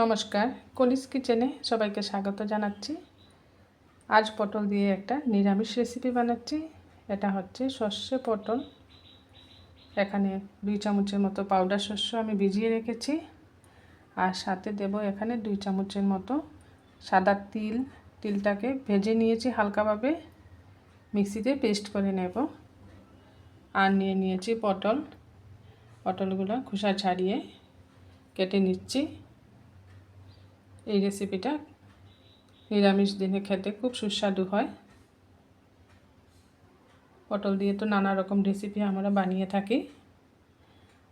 নমস্কার, কলিস কিচেনে সবাইকে স্বাগত জানাচ্ছি। আজ পটল দিয়ে একটা নিরামিষ রেসিপি বানাচ্ছি। এটা হচ্ছে সর্ষে পটল। এখানে দুই চামচের মতো পাউডার শস্য আমি ভিজিয়ে রেখেছি। আর সাথে দেব এখানে দুই চামচের মতো সাদা তিল। তিলটাকে ভেজে নিয়েছি হালকাভাবে। মিক্সিতে পেস্ট করে নেব। আর নিয়ে নিয়েছি পটল। পটলগুলো খোসা ছাড়িয়ে কেটে নিচ্ছি। এই রেসিপিটা নিরামিষ দিনে খেতে খুব সুস্বাদু হয়। পটল দিয়ে তো নানা রকম রেসিপি আমরা বানিয়ে থাকি।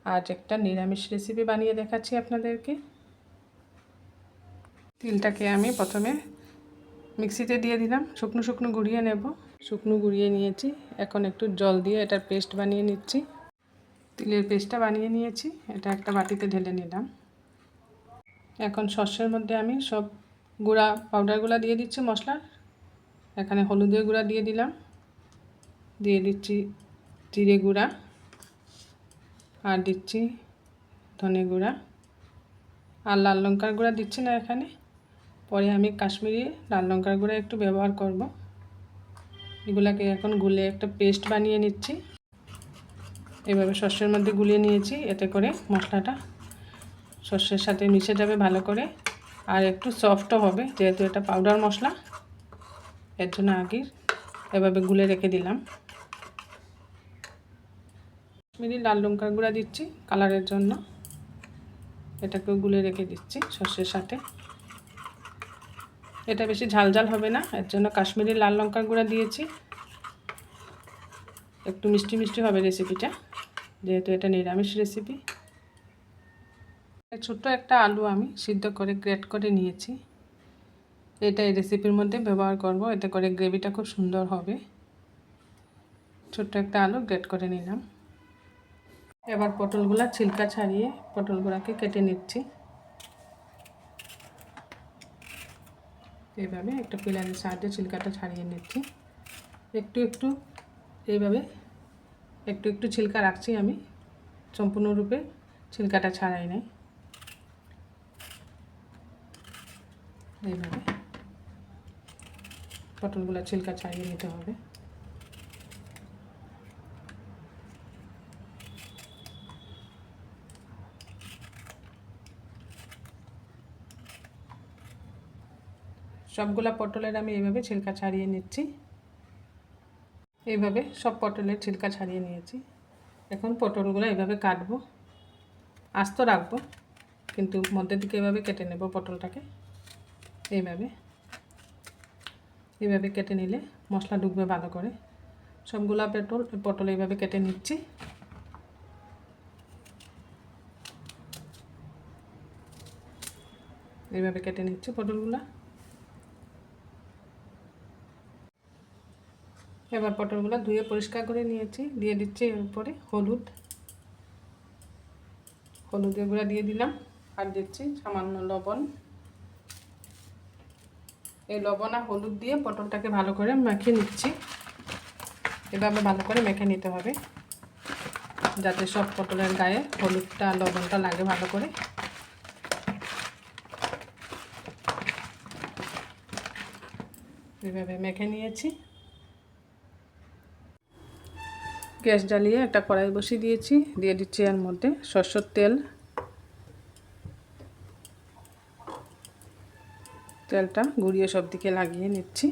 আজ একটা নিরামিষ রেসিপি বানিয়ে দেখাচ্ছি আপনাদেরকে। তিলটাকে আমি প্রথমে মিক্সিতে দিয়ে দিলাম। শুকনো শুকনো গুঁড়িয়ে নেব। শুকনো গুঁড়িয়ে নিয়েছি। এখন একটু জল দিয়ে এটার পেস্ট বানিয়ে নিচ্ছি। তিলের পেস্টটা বানিয়ে নিয়েছি। এটা একটা বাটিতে ঢেলে নিলাম। এখন সর্ষের মধ্যে আমি সব গুঁড়া পাউডারগুলো দিয়ে দিচ্ছি মশলার। এখানে হলুদের গুঁড়া দিয়ে দিলাম। দিয়ে দিচ্ছি জিরে গুঁড়া আর দিচ্ছি ধনে গুঁড়া। আর লাল লঙ্কার গুঁড়া দিচ্ছি না এখানে। পরে আমি কাশ্মীরি লাল লঙ্কার গুঁড়া একটু ব্যবহার করব। এগুলাকে এখন গুলে একটা পেস্ট বানিয়ে নিচ্ছি। এভাবে সর্ষের মধ্যে গুলিয়ে নিয়েছি। এতে করে মশলাটা সর্ষের সাথে মিশে যাবে ভালো করে। আর একটু সফটও হবে, যেহেতু এটা পাউডার মশলা, এর জন্য আগে এভাবে গুলে রেখে দিলাম। মিরি লাল লঙ্কার গুঁড়া দিচ্ছি কালারের জন্য। এটাকেও গুলে রেখে দিচ্ছি সর্ষের সাথে। এটা বেশি ঝাল ঝাল হবে না, এর জন্য কাশ্মীরি লাল লঙ্কার গুঁড়া দিয়েছি। একটু মিষ্টি মিষ্টি হবে রেসিপিটা যেহেতু এটা নিরামিষ রেসিপি ছোট্ট একটা আলু আমি সিদ্ধ করে গ্রেট করে নিয়েছি। এটা এই রেসিপির মধ্যে ব্যবহার করব, এতে করে গ্রেভিটা খুব সুন্দর হবে। ছোট্ট একটা আলু গ্রেট করে নিলাম। এবার পটলগুলা ছিলকা ছাড়িয়ে পটলগুলাকে কেটে নিচ্ছি। এইভাবে একটা পিলারের সাহায্যে ছিলকাটা ছাড়িয়ে নিচ্ছি। একটু একটু এইভাবে একটু একটু ছিলকা রাখছি আমি। সম্পূর্ণরূপে ছিলকাটা ছাড়াই নাই। এইভাবে পটলগুলো ছিলকা ছাড়িয়ে নিতে হবে। সবগুলা পটলের আমি এইভাবে ছিলকা ছাড়িয়ে নিচ্ছি। এইভাবে সব পটলের ছিলকা ছাড়িয়ে নিয়েছি। এখন পটলগুলো এইভাবে কাটবো। আস্ত রাখব। কিন্তু মধ্যের দিকে এভাবে কেটে নেব পটলটাকে। এইভাবে। এইভাবে কেটে নিলে মশলা ঢুকবে ভালো করে। সবগুলা পেটল, পটল এইভাবে কেটে নিচ্ছি। এইভাবে কেটে নিচ্ছি পটলগুলা। এবার পটলগুলো ধুয়ে পরিষ্কার করে নিয়েছি। দিয়ে দিচ্ছি এর উপরে হলুদ। হলুদের গুঁড়া দিয়ে দিলাম। আর দিচ্ছি সামান্য লবণ। এই লবণ আর হলুদ দিয়ে পটলটাকে ভালো করে মেখে নিচ্ছি। এভাবে ভালো করে মেখে নিতে হবে, যাতে সব পটলের গায়ে হলুদটা, লবণটা লাগে ভালো করে। এভাবে মেখে নিয়েছি। গ্যাস জ্বালিয়ে একটা কড়াই বসিয়ে দিয়েছি, দিয়ে দিচ্ছি এর মধ্যে সরষের তেল। তেলটা গুঁড়িয়ে সব দিকে লাগিয়ে নিচ্ছি।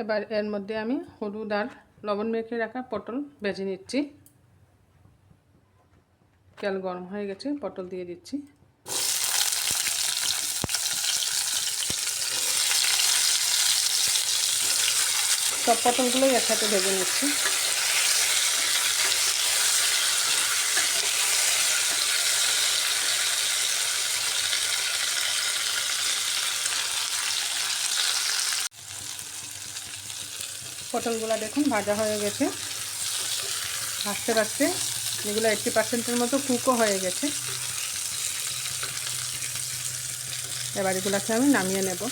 এবার এর মধ্যে আমি হলুদ আর লবণ মেখে রাখা পটল বেজে নিচ্ছি। তেল গরম হয়ে গেছে, পটল দিয়ে দিচ্ছি। সব পটলগুলোই একসাথে ভেজে নিচ্ছি। পটলগুলো দেখুন, ভাজা হয়ে গেছে। ভাজতে ভাজতে এগুলো এইটটি পার্সেন্টের মতো কুকও হয়ে গেছে। এবার এগুলোকে আমি নামিয়ে নেব।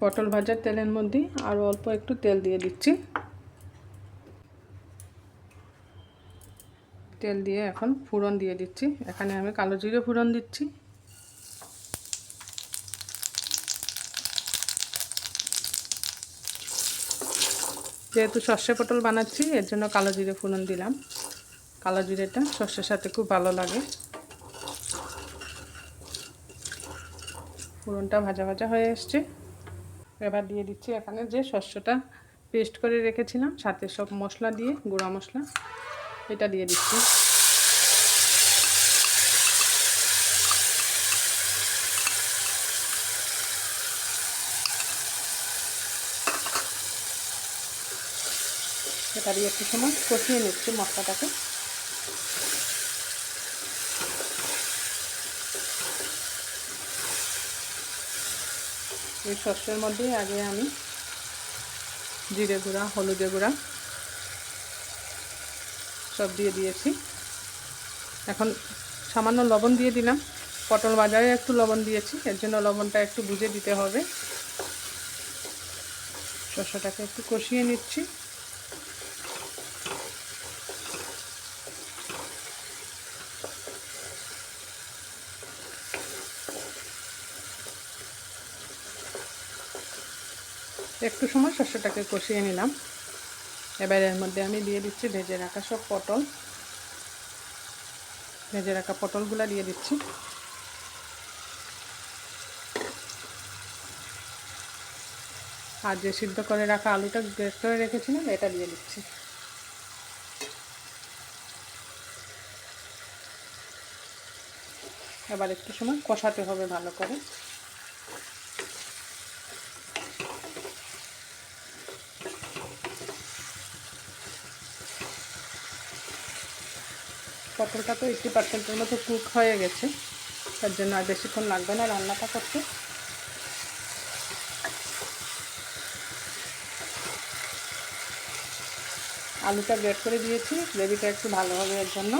পটল ভাজার তেলের মধ্যে আরও অল্প একটু তেল দিয়ে দিচ্ছি। তেল দিয়ে এখন ফোড়ন দিয়ে দিচ্ছি। এখানে আমি কালো জিরে ফোড়ন দিচ্ছি। যেহেতু সর্ষে পটল বানাচ্ছি, এর জন্য কালো জিরে ফোড়ন দিলাম। কালো জিরেটা সর্ষের সাথে খুব ভালো লাগে। ফোড়নটা ভাজা ভাজা হয়ে এসছে। এবার দিয়ে দিচ্ছি এখানে যে শস্যটা পেস্ট করে রেখেছিলাম, সাথে সব মশলা দিয়ে, গুঁড়া মশলা, এটা দিয়ে দিচ্ছি। এটা দিয়ে একটু সময় কষিয়ে নিচ্ছি মশলাটাকে। এই শস্যের মধ্যে আগে আমি জিরে গুঁড়া হলুদে গুঁড়া সব দিয়ে দিয়েছি। এখন সামান্য লবণ দিয়ে দিলাম। পটল বাজারে একটু লবণ দিয়েছি, এর জন্য লবণটা একটু বুঝে দিতে হবে। শস্যটাকে একটু কষিয়ে নিচ্ছি। একটু সময় শস্যটাকে কষিয়ে নিলাম। এবার এর মধ্যে আমি দিয়ে দিচ্ছি ভেজে রাখা সব পটল। ভেজে রাখা পটলগুলো দিয়ে দিচ্ছি। আর যে সিদ্ধ করে রাখা আলুটা গ্রেট করে রেখেছিলাম, এটা দিয়ে দিচ্ছি। এবার একটু সময় কষাতে হবে ভালো করে। পটলটা তো এইটটি পার্সেন্টের মতো কুক হয়ে গেছে। তার জন্য আর বেশিক্ষণ লাগবে না রান্নাটা করতে। আলুটা গ্রেট করে দিয়েছি, গ্রেভিটা একটু ভালো হবে এর জন্য।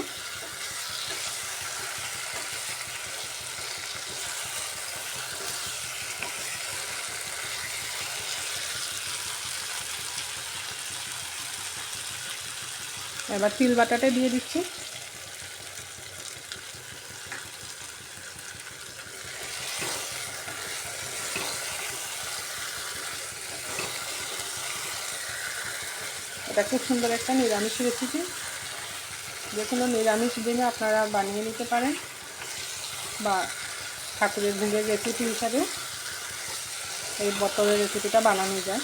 এবার তিল বাটাটা দিয়ে দিচ্ছি। এটা খুব সুন্দর একটা নিরামিষ রেসিপি। যে কোনো নিরামিষ দিনে আপনারা বানিয়ে নিতে পারেন বা ঠাকুরের ভোগের রেসিপি হিসাবে এই বোতলের রেসিপিটা বানানো যায়।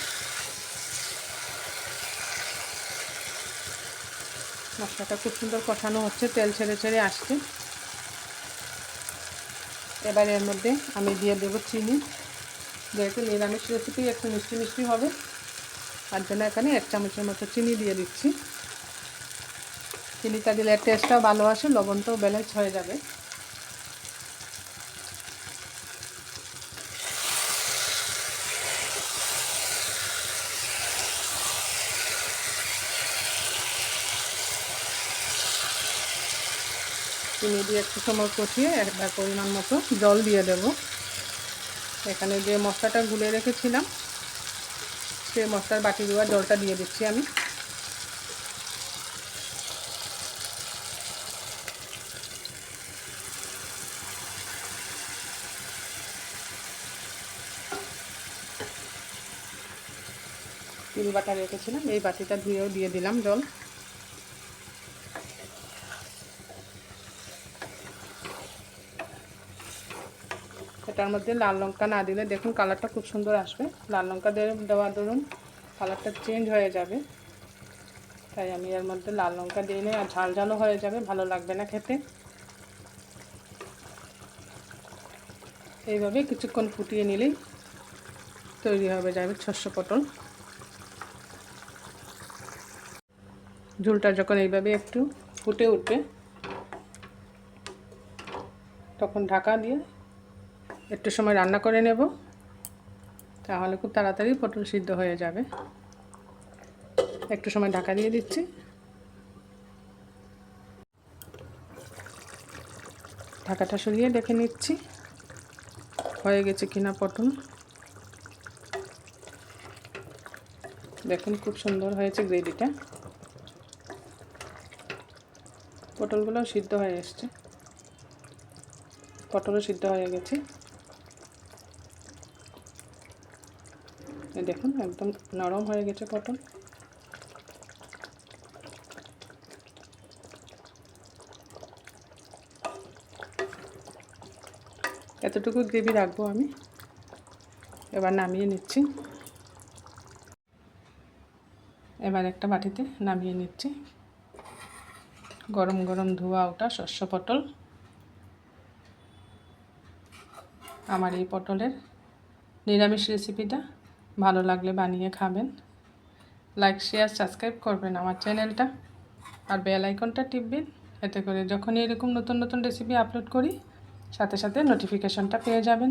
মশলাটা খুব সুন্দর কষানো হচ্ছে, তেল ছেড়ে ছেড়ে আসছে। এবার এর মধ্যে আমি দিয়ে দেবো চিনি। যেহেতু নিরামিষ রেসিপি একটু মিষ্টি মিষ্টি হবে তার জন্য এখানে এক চামচের মতো চিনি দিয়ে দিচ্ছি। চিনিটা দিলে টেস্টটাও ভালো আসে, লবণটাও ব্যালেন্স হয়ে যাবে। চিনি দিয়ে একটু সময় কষিয়ে একবার পরিমাণ মতো জল দিয়ে দেব। এখানে যে মশলাটা গুলে রেখেছিলাম সেই মশলার বাটি দেওয়া জলটা দিয়ে দিচ্ছি আমি। তিল বাটা রেখেছিলাম, এই বাটিটা ধুয়েও দিয়ে দিলাম জল। এটার মধ্যে লাল লঙ্কা না দিলে দেখুন কালারটা খুব সুন্দর আসবে। লাল লঙ্কা দেওয়া ধরুন কালারটা চেঞ্জ হয়ে যাবে। তাই আমি এর মধ্যে লাল লঙ্কা দিয়ে নিই আর ঝাল ঝালও হয়ে যাবে, ভালো লাগবে না খেতে। এইভাবে কিছুক্ষণ ফুটিয়ে নিলেই তৈরি হবে যাবে শস্য পটল। ঝুলটা যখন এইভাবে একটু ফুটে উঠবে, তখন ঢাকা দিয়ে একটু সময় রান্না করে নেব, তাহলে খুব তাড়াতাড়ি পটল সিদ্ধ হয়ে যাবে। একটু সময় ঢাকা দিয়ে দিচ্ছি। ঢাকাটা সরিয়ে দেখে নিচ্ছি, হয়ে গেছে কিনা পটল। দেখুন খুব সুন্দর হয়েছে গ্রেভিটা। পটলগুলো সিদ্ধ হয়ে এসছে। পটলও সিদ্ধ হয়ে গেছে। দেখুন, একদম নরম হয়ে গেছে পটল। এতটুকু গ্রেভি রাখব আমি। এবার নামিয়ে নিচ্ছি। এবার একটা বাটিতে নামিয়ে নিচ্ছি। গরম গরম ধোয়া ওটা শস্য পটল। আমার এই পটলের নিরামিষ রেসিপিটা ভালো লাগলে বানিয়ে খাবেন। লাইক শেয়ার সাবস্ক্রাইব করবেন আমার চ্যানেলটা। আর বেল আইকনটা টিপবেন। এতে করে যখনই এরকম নতুন নতুন রেসিপি আপলোড করি, সাথে সাথে নোটিফিকেশনটা পেয়ে যাবেন।